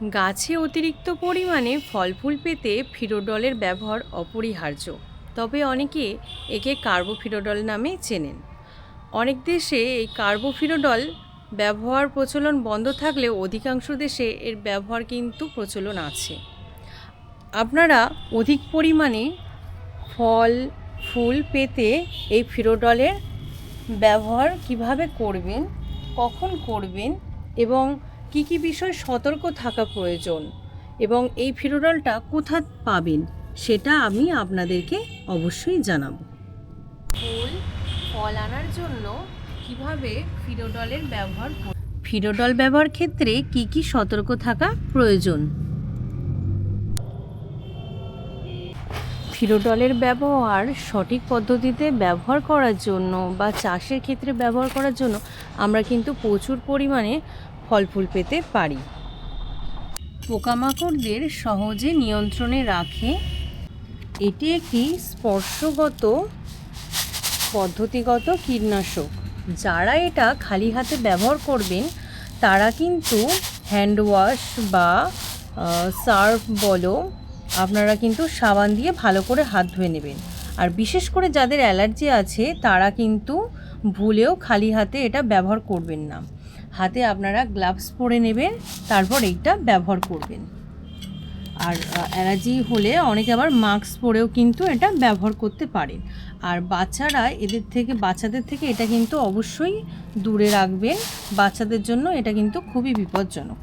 গাছে অতিরিক্ত পরিমাণে ফল ফুল পেতে ফিরোডলের ব্যবহার অপরিহার্য। তবে অনেকে একে কার্বোফিরোডল নামে চেনেন। অনেক দেশে এই কার্বোফিরোডল ব্যবহার প্রচলন বন্ধ থাকলেও অধিকাংশ দেশে এর ব্যবহার কিন্তু প্রচলন আছে। আপনারা অধিক পরিমাণে ফল, ফুল পেতে এই ফিরোডলের ব্যবহার কীভাবে করবেন, কখন করবেন এবং কি কি বিষয় সতর্ক থাকা প্রয়োজন এবং এই ফিরোডলটা কোথা পাবেন সেটা আমি আপনাদেরকে অবশ্যই জানাব। ফুল ফল আনার জন্য কীভাবে ফিরোডলের ব্যবহার ফিরোডল ব্যবহার ক্ষেত্রে কি কি সতর্ক থাকা প্রয়োজন? ফিরোডলের ব্যবহার সঠিক পদ্ধতিতে ব্যবহার করার জন্য বা চাষের ক্ষেত্রে ব্যবহার করার জন্য আমরা কিন্তু প্রচুর পরিমাণে ফল ফুল পেতে পারি। পোকামাকড়দের সহজে নিয়ন্ত্রণে রাখে। এটি একটি স্পর্শগত, পদ্ধতিগত কীটনাশক। যারা এটা খালি হাতে ব্যবহার করবেন, তারা কিন্তু হ্যান্ড ওয়াশ বা সার্ফ বলো, আপনারা কিন্তু সাবান দিয়ে ভালো করে হাত ধুয়ে নেবেন। আর বিশেষ করে যাদের অ্যালার্জি আছে, তারা কিন্তু ভুলেও খালি হাতে এটা ব্যবহার করবেন না। হাতে আপনারা গ্লাভস পরে নেবেন, তারপর এইটা ব্যবহার করবেন। আর অ্যালার্জি হলে অনেকে আবার মাস্ক পরেও কিন্তু এটা ব্যবহার করতে পারেন। আর বাচ্চারা, এদের থেকে, বাচ্চাদের থেকে এটা কিন্তু অবশ্যই দূরে রাখবেন। বাচ্চাদের জন্য এটা কিন্তু খুবই বিপজ্জনক।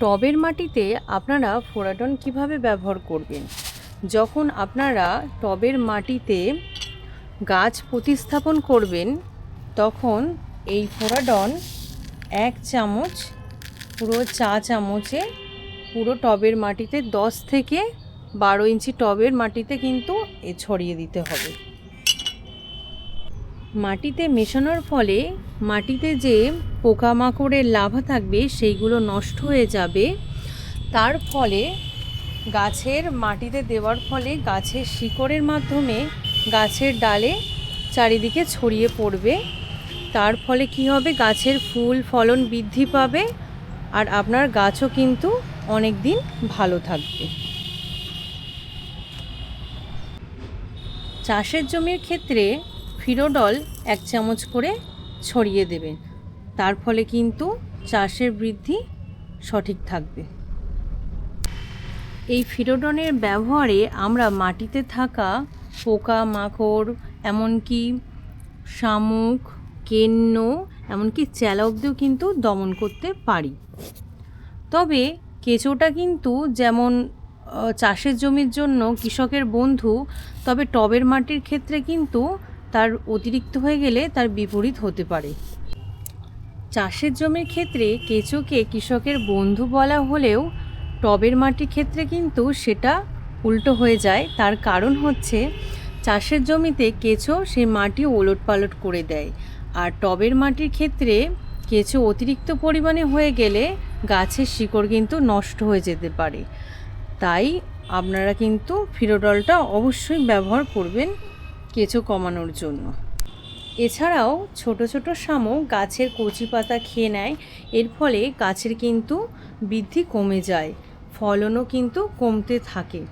টবের মাটিতে আপনারা ফোরাডন কীভাবে ব্যবহার করবেন? যখন আপনারা টবের মাটিতে গাছ প্রতিস্থাপন করবেন, তখন এই ফোরাডন এক চামচ, পুরো চা চামচে, পুরো টবের মাটিতে দশ থেকে বারো ইঞ্চি টবের মাটিতে কিন্তু এ ছড়িয়ে দিতে হবে। মাটিতে মেশানোর ফলে মাটিতে যে পোকামাকড়ের লাভা থাকবে, সেইগুলো নষ্ট হয়ে যাবে। তার ফলে গাছের মাটিতে দেওয়ার ফলে গাছের শিকড়ের মাধ্যমে গাছের ডালে চারিদিকে ছড়িয়ে পড়বে। তার ফলে কি হবে? গাছের ফুল, ফলন বৃদ্ধি পাবে আর আপনার গাছও কিন্তু অনেক দিন ভালো থাকবে। চাষের জমির ক্ষেত্রে ফিরোডল এক চামচ করে ছড়িয়ে দেবেন। তার ফলে কিন্তু চাষের বৃদ্ধি সঠিক থাকবে। এই ফিরোডনের ব্যবহারে আমরা মাটিতে থাকা পোকা, মাকড়, এমনকি শামুক কেন্ন, এমনকি চেলা কিন্তু দমন করতে পারি। তবে কেঁচোটা কিন্তু যেমন চাষের জমির জন্য কৃষকের বন্ধু, তবে টবের মাটির ক্ষেত্রে কিন্তু তার অতিরিক্ত হয়ে গেলে তার বিপরীত হতে পারে। চাষের জমির ক্ষেত্রে কেঁচোকে কৃষকের বন্ধু বলা হলেও টবের মাটির ক্ষেত্রে কিন্তু সেটা উল্টো হয়ে যায়। তার কারণ হচ্ছে, চাষের জমিতে কেঁচো সেই মাটি ওলট পালট করে দেয়। আর টবের মাটির ক্ষেত্রে কেঁচো অতিরিক্ত পরিমাণে হয়ে গেলে গাছের শিকড় কিন্তু নষ্ট হয়ে যেতে পারে। তাই আপনারা কিন্তু ফিরোডলটা অবশ্যই ব্যবহার করবেন কেঁচো কমানোর জন্য। এছাড়াও ছোট ছোট শামুক গাছের কচি পাতা খেয়ে নেয়, এর ফলে গাছের কিন্তু বৃদ্ধি কমে যায়, ফলনও কিন্তু কমতে থাকে।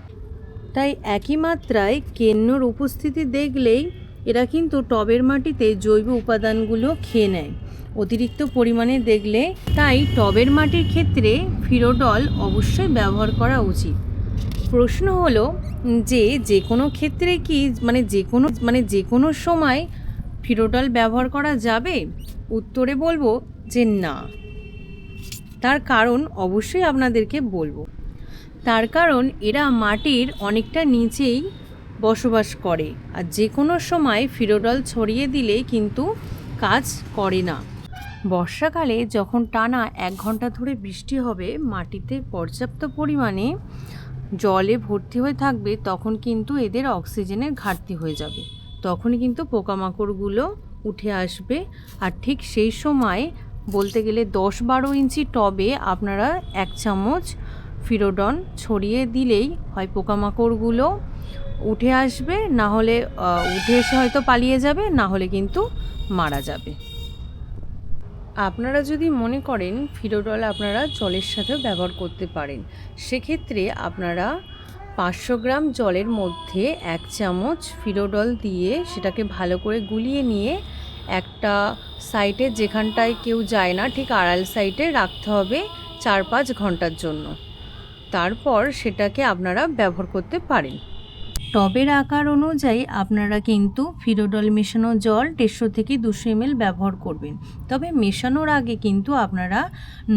তাই একই মাত্রায় কেন্নর উপস্থিতি দেখলেই এরা কিন্তু টবের মাটিতে জৈব উপাদানগুলো খেয়ে নেয়। অতিরিক্ত পরিমাণে দেখলে তাই টবের মাটির ক্ষেত্রে ফিরোডল অবশ্যই ব্যবহার করা উচিত। প্রশ্ন হলো যে যে কোনো ক্ষেত্রে কি মানে যে কোনো মানে যে কোনো সময় ফিরোডল ব্যবহার করা যাবে? উত্তরে বলব যে না। তার কারণ অবশ্যই আপনাদেরকে বলব। তার কারণ এরা মাটির অনেকটা নিচেই বসবাস করে। আর যে কোনো সময় ফিরোডল ছড়িয়ে দিলে কিন্তু কাজ করে না। বর্ষাকালে যখন টানা এক ঘণ্টা ধরে বৃষ্টি হবে, মাটিতে পর্যাপ্ত পরিমাণে জলে ভর্তি হয়ে থাকবে, তখন কিন্তু এদের অক্সিজেনের ঘাটতি হয়ে যাবে। তখন কিন্তু পোকামাকড়গুলো উঠে আসবে। আর ঠিক সেই সময় বলতে গেলে দশ বারো ইঞ্চি টবে আপনারা এক চামচ ফিরোডন ছড়িয়ে দিলেই হয় পোকামাকড়গুলো উঠে আসবে, না হলে উঠে এসে হয়তো পালিয়ে যাবে, না হলে কিন্তু মারা যাবে। আপনারা যদি মনে করেন ফিরোডল আপনারা জলের সাথেও ব্যবহার করতে পারেন, সেক্ষেত্রে আপনারা পাঁচশো গ্রাম জলের মধ্যে এক চামচ ফিরোডল দিয়ে সেটাকে ভালো করে গুলিয়ে নিয়ে একটা সাইটে যেখানটায় কেউ যায় না, ঠিক আড়াল সাইটে রাখতে হবে চার পাঁচ ঘণ্টার জন্য। তারপর সেটাকে আপনারা ব্যবহার করতে পারেন। টবের আকার অনুযায়ী আপনারা কিন্তু ফিরোডল মেশানো জল দেড়শো থেকে দুশো এমএল ব্যবহার করবেন। তবে মেশানোর আগে কিন্তু আপনারা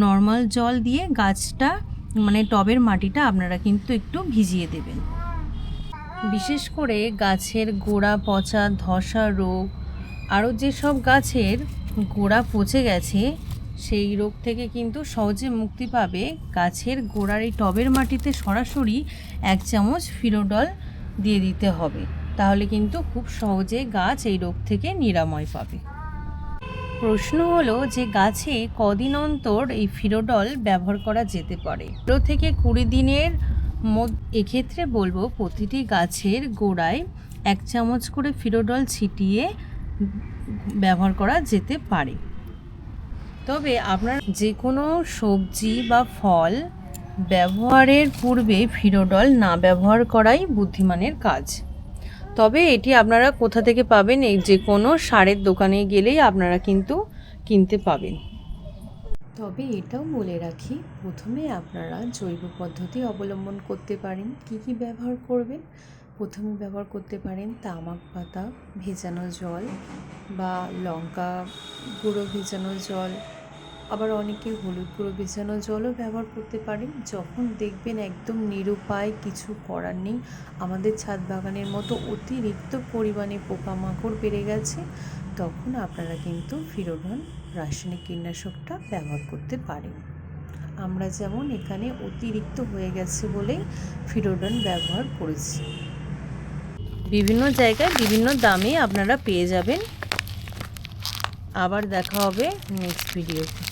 নর্মাল জল দিয়ে গাছটা মানে টবের মাটিটা আপনারা কিন্তু একটু ভিজিয়ে দেবেন। বিশেষ করে গাছের গোড়া পচা, ধসা রোগ, আরও যেসব গাছের গোড়া পচে গেছে, সেই রোগ থেকে কিন্তু সহজে মুক্তি পাবে গাছের গোড়ার এই টবের মাটিতে সরাসরি এক চামচ ফিরোডল দিয়ে দিতে হবে। তাহলে কিন্তু খুব সহজে গাছ এই রোগ থেকে নিরাময় পাবে। প্রশ্ন হলো যে গাছে কদিন অন্তর এই ফিরোডল ব্যবহার করা যেতে পারে? পনেরো থেকে কুড়ি দিনের মধ্যে এক্ষেত্রে বলব প্রতিটি গাছের গোড়ায় এক চামচ করে ফিরোডল ছিটিয়ে ব্যবহার করা যেতে পারে। তবে আপনার যে কোনো সবজি বা ফল ব্যবহারের পূর্বে ফিরোডল না ব্যবহার করাই বুদ্ধিমানের কাজ। তবে এটি আপনারা কোথা থেকে পাবেন? এই যে কোনো সারের দোকানে গেলেই আপনারা কিন্তু কিনতে পাবেন। তবে এটাও বলে রাখি, প্রথমে আপনারা জৈব পদ্ধতি অবলম্বন করতে পারেন। কি কি ব্যবহার করবেন? প্রথমে ব্যবহার করতে পারেন তামাক পাতা, ভেজানো জল বা লঙ্কা গুঁড়ো ভেজানো জল আবার অনেকে হলুদ গুঁড়ো ভেজানো জলও ব্যবহার করতে পারেন। যখন দেখবেন একদম নিরুপায় কিছু করার নেই, আমাদের ছাদ বাগানের মতো অতিরিক্ত পরিমাণে পোকামাকড় বেড়ে গেছে, তখন আপনারা কিন্তু ফিরোডন রাসায়নিক কীটনাশকটা ব্যবহার করতে পারেন। আমরা যেমন এখানে অতিরিক্ত হয়ে গেছে বলেই ফিরোডন ব্যবহার করেছি। বিভিন্ন জায়গায় বিভিন্ন দামে আপনারা পেয়ে যাবেন। আবার দেখা হবে নেক্সট ভিডিওতে